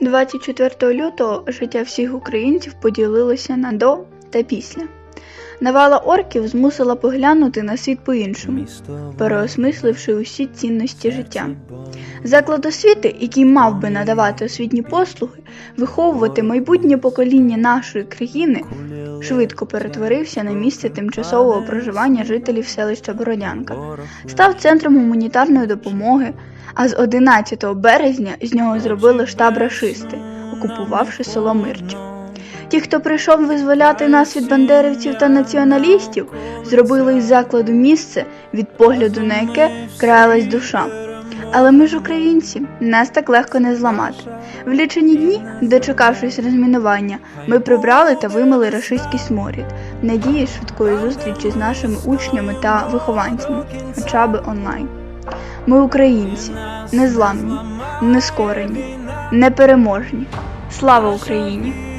24 лютого життя всіх українців поділилося на до та після. Навала орків змусила поглянути на світ по-іншому, переосмисливши усі цінності життя. Заклад освіти, який мав би надавати освітні послуги, виховувати майбутнє покоління нашої країни, швидко перетворився на місце тимчасового проживання жителів селища Бородянка, став центром гуманітарної допомоги, а з 11 березня з нього зробили штаб рашисти, окупувавши село Мирча. Ті, хто прийшов визволяти нас від бандерівців та націоналістів, зробили із закладу місце, від погляду на яке краялась душа. Але ми ж українці, нас так легко не зламати. В лічені дні, дочекавшись розмінування, ми прибрали та вимили рашистський сморід, надії швидкої зустрічі з нашими учнями та вихованцями, хоча би онлайн. Ми українці, незламні, нескорені, непереможні. Слава Україні!